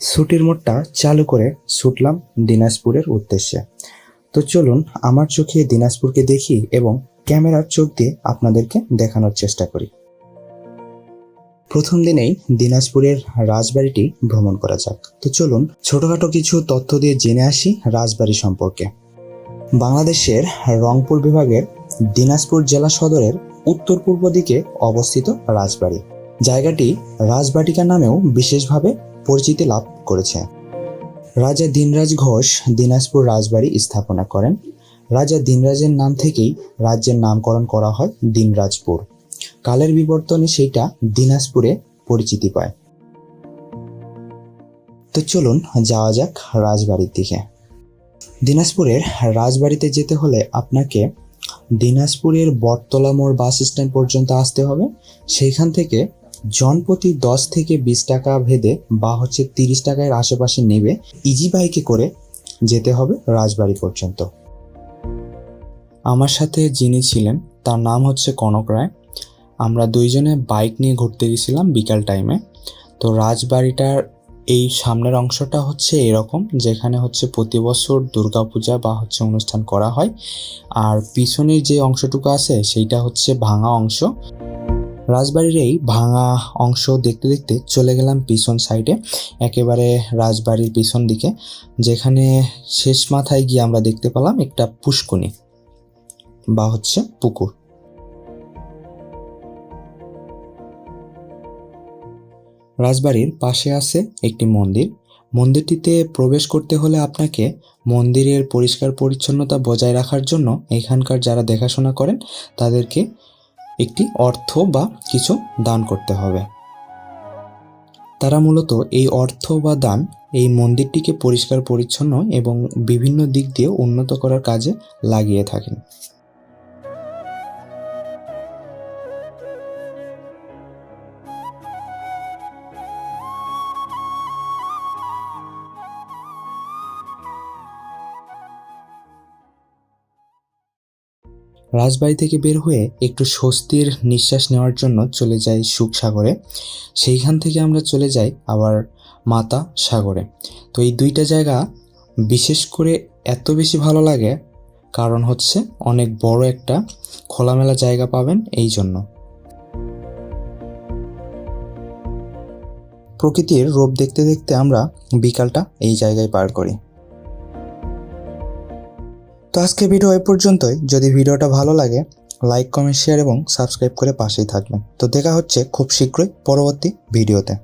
ছুটির মোডটা চালু করে ছুটলাম দিনাজপুরের উদ্দেশ্যে। তো চলুন আমার চোখে দিনাজপুরকে দেখি এবং ক্যামেরার চোখ দিয়ে আপনাদেরকে দেখানোর চেষ্টা করি। প্রথম দিনেই দিনাজপুরের রাজবাড়িটি ভ্রমণ করা যাক। তো চলুন ছোটখাটো কিছু তথ্য দিয়ে জেনে আসি রাজবাড়ি সম্পর্কে। বাংলাদেশের রংপুর বিভাগের দিনাজপুর জেলা সদরের উত্তর পূর্ব দিকে অবস্থিত রাজবাড়ি। জায়গাটি রাজবাটিকা নামেও বিশেষভাবে পরিচিতি লাভ করেছে। রাজা দিনরাজ ঘোষ দিনাজপুর রাজবাড়ি স্থাপনা করেন। রাজা দিনরাজের নাম থেকেই রাজ্যের নামকরণ করা হয় দিনরাজপুর। কালের বিবর্তনে সেইটা দিনাজপুরে পরিচিতি পায়। তো চলুন যাওয়া যাক রাজবাড়ির দিকে। দিনাজপুরের রাজবাড়িতে যেতে হলে আপনাকে দিনাজপুরের বটতলা মোড় বাস স্ট্যান্ড পর্যন্ত আসতে হবে। সেইখান থেকে জনপ্রতি দশ থেকে বিশ টাকা ভেদে বা হচ্ছে তিরিশ টাকার আশেপাশে নেবে ইজি বাইকে করে যেতে হবে রাজবাড়ি পর্যন্ত। আমার সাথে যিনি ছিলেন, তার নাম হচ্ছে কনক রায়। আমরা দুইজনে বাইক নিয়ে ঘুরতে গেছিলাম বিকাল টাইমে তো রাজবাড়িটার এই সামনের অংশটা হচ্ছে এরকম, যেখানে হচ্ছে প্রতি বছর দুর্গাপূজা বা হচ্ছে অনুষ্ঠান করা হয়। আর পিছনের যে অংশটুকু আছে, সেইটা হচ্ছে ভাঙা অংশ। রাজবাড়ির এই ভাঙা অংশ দেখতে দেখতে চলে গেলাম পিছন সাইডে, একেবারে রাজবাড়ির পিছন দিকে, যেখানে শেষ মাথায় গিয়ে আমরা দেখতে পেলাম একটা পুষ্কনি বা হচ্ছে পুকুর। রাজবাড়ির পাশে আছে একটি মন্দির। মন্দিরটিতে প্রবেশ করতে হলে আপনাকে মন্দিরের পরিষ্কার পরিচ্ছন্নতা বজায় রাখার জন্য এখানকার যারা দেখাশোনা করেন তাদেরকে একটি অর্থ বা কিছু দান করতে হবে। তারা মূলত এই অর্থ বা দান এই মন্দিরটিকে পরিষ্কার পরিচ্ছন্ন এবং বিভিন্ন দিক দিয়ে উন্নত করার কাজে লাগিয়ে থাকেন। রাজবাড়ি থেকে বের হয়ে একটু স্বস্তির নিঃশ্বাস নেওয়ার জন্য চলে যাই সুখসাগরে। সেইখান থেকে আমরা চলে যাই আবার মাতা সাগরে। তো এই দুইটা জায়গা বিশেষ করে এত বেশি ভালো লাগে, কারণ হচ্ছে অনেক বড় একটা খোলামেলা জায়গা পাবেন এই জন্য। প্রকৃতির রূপ দেখতে দেখতে আমরা বিকালটা এই জায়গায় পার করি। তো আজকে ভিডিও এই পর্যন্তই। যদি ভিডিওটা ভালো লাগে লাইক কমেন্ট শেয়ার এবং সাবস্ক্রাইব করে পাশেই থাকবেন। তো দেখা হচ্ছে খুব শীঘ্রই পরবর্তী ভিডিওতে।